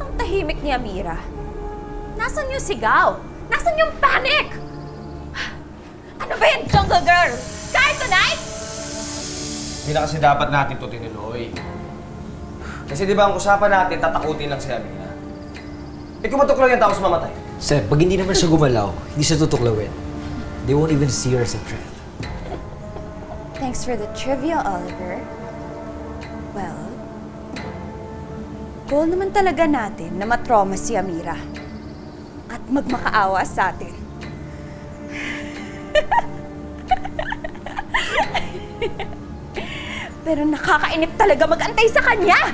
ang tahimik ni Amira? Nasaan yung sigaw? Nasaan yung panic? Ano ba yan, Jungle Girl? Kahit tonight? Hindi na kasi dapat natin to tinuloy. Kasi di ba ang usapan natin, tatakutin lang si Amina. Eh kung matuklaw yung tao sa mamatay. Sir, pag hindi naman siya gumalaw, hindi siya tutuklawin. They won't even see her as a threat. Thanks for the trivia, Oliver. Well, goal naman talaga natin na matrauma si Amira. At magmakaawa sa atin. Pero nakakainip talaga magantay sa kanya!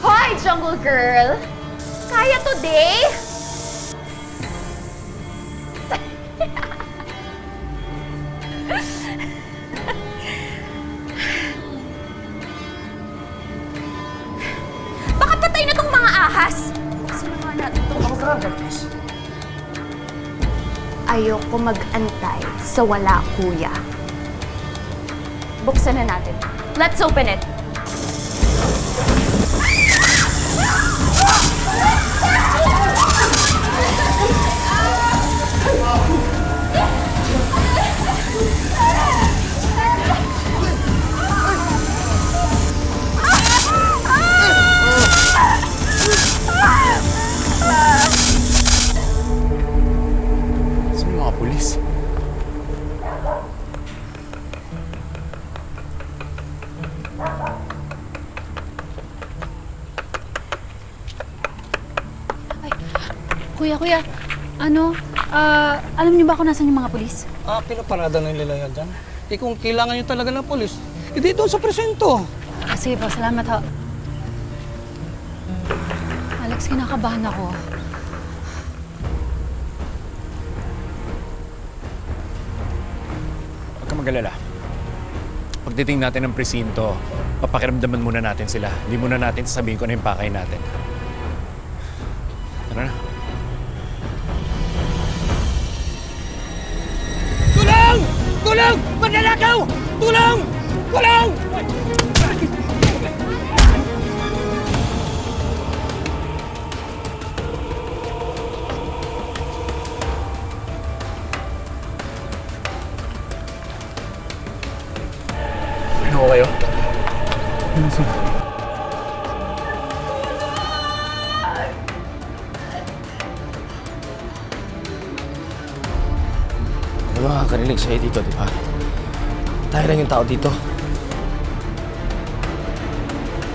Hoy, Jungle Girl! Kaya today? Itong Ayoko mag-antay sa wala, kuya. Buksan na natin. Let's open it. Mga pulis? Kuya, kuya, ano, ah, alam niyo ba kung nasan yung mga polis? Ah, pinaparada na nila yan dyan. Eh kung kailangan nyo talaga ng polis, hindi doon sa presento. Ah, sige po, salamat ho. Alex, kinakabahan ako. Mag-alala. Pagdating natin ng presinto, papakiramdaman muna natin sila. Hindi muna natin sasabihin kung ano yung pakay natin. Tara na. Tulong! Tulong! Tulong! Tulong! May mga kakarinig sa'yo dito, di ba? Tayo lang yung tao dito.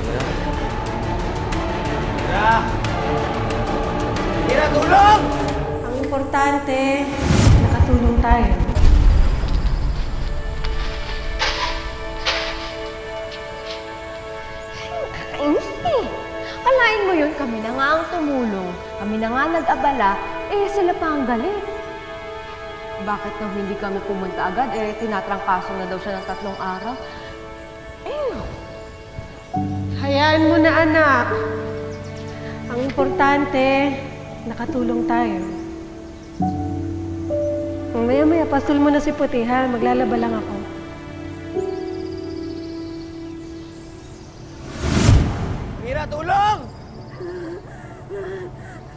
Mira. Mira! Mira, tulong! Ang importante, nakatulong tayo. Kalain mo yun, kami na nga ang tumulong. Kami na nga nag-abala, eh sila pa ang galit. Bakit nang hindi kami pumunta agad, eh tinatrangkaso na daw siya ng tatlong araw? Eh, Hayaan mo na anak. Ang importante, nakatulong tayo. Maya-maya, pasul mo na si Puti ha. Maglalaba lang ako. Mira, tulong!